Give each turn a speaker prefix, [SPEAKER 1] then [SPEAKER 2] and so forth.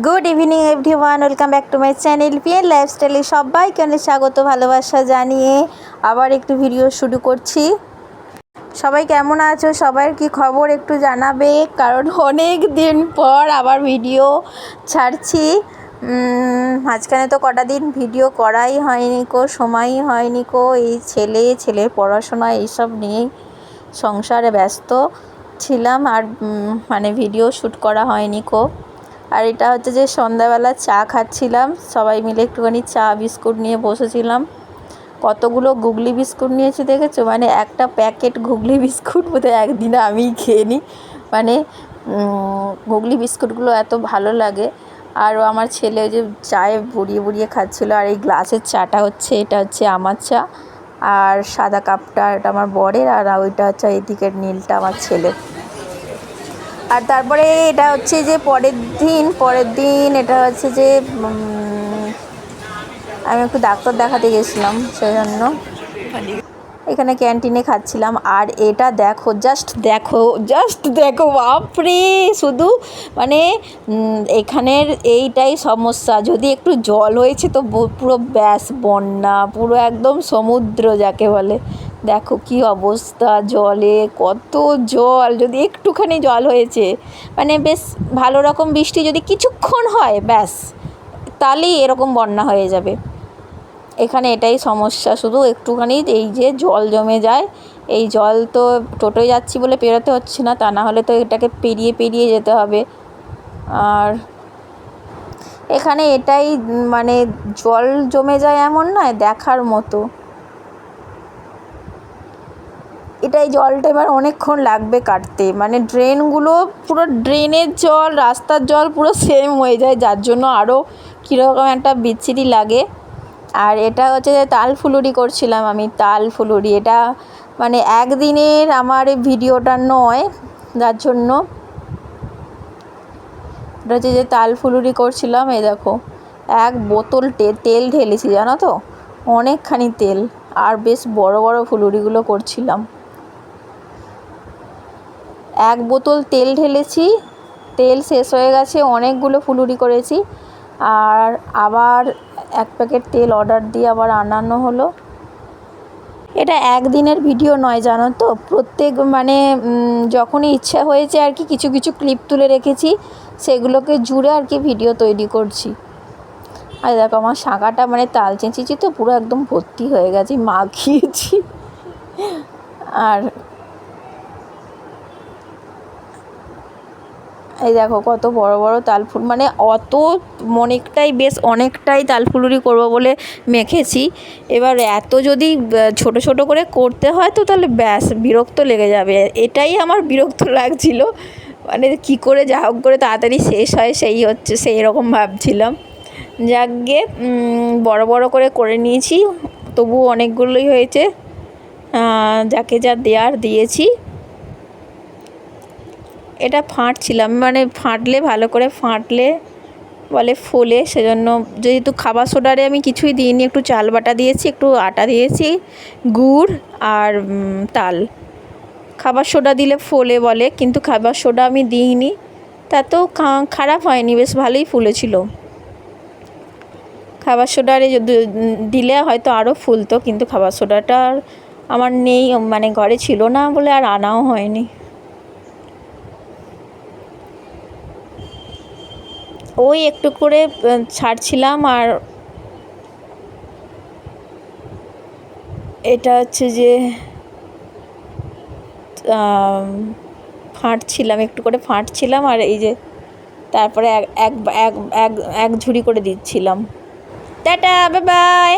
[SPEAKER 1] Good evening everyone welcome back to my channel PN লাইফস্টাইলে সবাইকে অনেক স্বাগত, ভালোবাসা জানিয়ে আবার একটু ভিডিও শুরু করছি। সবাই কেমন আছো? সবার কি খবর একটু জানাবে, কারণ অনেক দিন পর আবার ভিডিও ছাড়ছি। মাঝখানে তো কটা দিন ভিডিও করাই হয়নি কো, সময়ই হয়নি কো, এই ছেলে, ছেলের পড়াশোনা, এইসব নিয়েই সংসারে ব্যস্ত ছিলাম আর মানে ভিডিও শ্যুট করা হয়নি কো। আর এটা হচ্ছে যে সন্ধ্যাবেলা চা খাচ্ছিলাম। সবাই মিলে একটুখানি চা বিস্কুট নিয়ে বসেছিলাম। কতগুলো গুগলি বিস্কুট নিয়েছি দেখেছ? মানে একটা প্যাকেট গুগলি বিস্কুট বোধহয় একদিনে আমিই খেয়ে নিই। মানে গুগলি বিস্কুটগুলো এত ভালো লাগে। আর আমার ছেলে ওই যে চায়ে বুড়িয়ে বুড়িয়ে খাচ্ছিলো। আর এই গ্লাসের চাটা হচ্ছে, এটা হচ্ছে আমার চা। আর সাদা কাপটা, এটা আমার বরের। আর ওইটা হচ্ছে এদিকের নীলটা আমার ছেলের। আর তারপরে এটা হচ্ছে যে পরের দিন পরের দিন এটা হচ্ছে যে আমি একটু ডাক্তার দেখাতে গেছিলাম সেই জন্য এখানে ক্যান্টিনে খাচ্ছিলাম আর এটা দেখো জাস্ট দেখো জাস্ট দেখো, বাপরে! শুধু মানে এখানের এইটাই সমস্যা। যদি একটু জল হয়েছে তো পুরো ব্যাস বন্যা, পুরো একদম সমুদ্র যাকে বলে। দেখো কি অবস্থা জলে, কত জল, যদি একটুখানি জল হয়েছে মানে বেশ ভালো রকম বৃষ্টি যদি কিছুক্ষণ হয়, ব্যাস, তাহলেই এরকম বন্যা হয়ে যাবে। এখানে এটাই সমস্যা, শুধু একটুখানি এই যে জল জমে যায়, এই জল তো টোটোয় যাচ্ছি বলে পেরোতে হচ্ছে না, তা না হলে তো এটাকে পেরিয়ে পেরিয়ে যেতে হবে। আর এখানে এটাই মানে জল জমে যায় এমন নয়, দেখার মতো। এটাই জলটা এবার অনেকক্ষণ লাগবে কাটতে। মানে ড্রেনগুলো পুরো ড্রেনের জল, রাস্তার জল পুরো সেম হয়ে যায়, যার জন্য আরও কীরকম একটা বিচ্ছিরি লাগে। আর এটা হচ্ছে যে তাল ফুলুরি করছিলাম আমি, তাল ফুলুরি। এটা মানে একদিনের আমার ভিডিওটা নয়, যার জন্য এটা হচ্ছে যে তাল ফুলুরি করছিলাম, এই দেখো। এক বোতল তেল ঢেলেছি, জানো তো? অনেকখানি তেল। আর বেশ বড় বড় ফুলুরিগুলো করছিলাম। এক বোতল তেল ঢেলেছি, তেল শেষ হয়ে গেছে, অনেকগুলো ফুলুরি করেছি। আর আবার এক প্যাকেট তেল অর্ডার দিয়ে আবার আনানো হলো। এটা একদিনের ভিডিও নয়, জানো তো? প্রত্যেক মানে যখনই ইচ্ছা হয়েছে আর কি কিছু কিছু ক্লিপ তুলে রেখেছি, সেগুলোকে জুড়ে আর কি ভিডিও তৈরি করছি। আর দেখো, আমার শাঁখাটা মানে তাল চেঁচেছি তো, পুরো একদম ভর্তি হয়ে গেছি, মাখিয়েছি। আর এই দেখো কত বড় বড় তালফুল। মানে অত অনেকটাই বেশ অনেকটাই তালফুলুরি করব বলে মেখেছি। এবার এত যদি ছোট ছোট করে করতে হয় তো তাহলে ব্যাস, বিরক্ত লেগে যাবে। এটাই আমার বিরক্ত লাগছিল। মানে কি করে যা হোক করে তাড়াতাড়ি শেষ হয়, সেই হচ্ছে, সেই রকম ভাবছিলাম। যাকগে বড় বড় করে করে নিয়েছি। তবু অনেকগুলোই হয়েছে। যাকে যা দেওয়ার দিয়েছি। এটা ফাঁটছিলাম মানে ফাটলে, ভালো করে ফাটলে, বলে ফোলে, সেজন্য যেহেতু খাবার সোডারে আমি কিছুই দিইনি, একটু চাল বাটা দিয়েছি, একটু আটা দিয়েছি, গুড় আর তাল। খাবার সোডা দিলে ফোলে বলে, কিন্তু খাবার সোডা আমি দিইনি তা তো খা- খারাপ হয়নি, বেশ ভালোই ফুলেছিল। খাবার সোডারে দিলে হয়তো আরও ফুলতো, কিন্তু খাবার সোডাটা আমার নেই মানে ঘরে ছিল না বলে আর আনাও হয়নি। ওই একটু করে ছাড়ছিলাম আর এটা হচ্ছে যে ফাঁটছিলাম, একটু করে ফাঁটছিলাম আর এই যে তারপরে এক এক এক এক ঝুড়ি করে দিচ্ছিলাম। Tata bye bye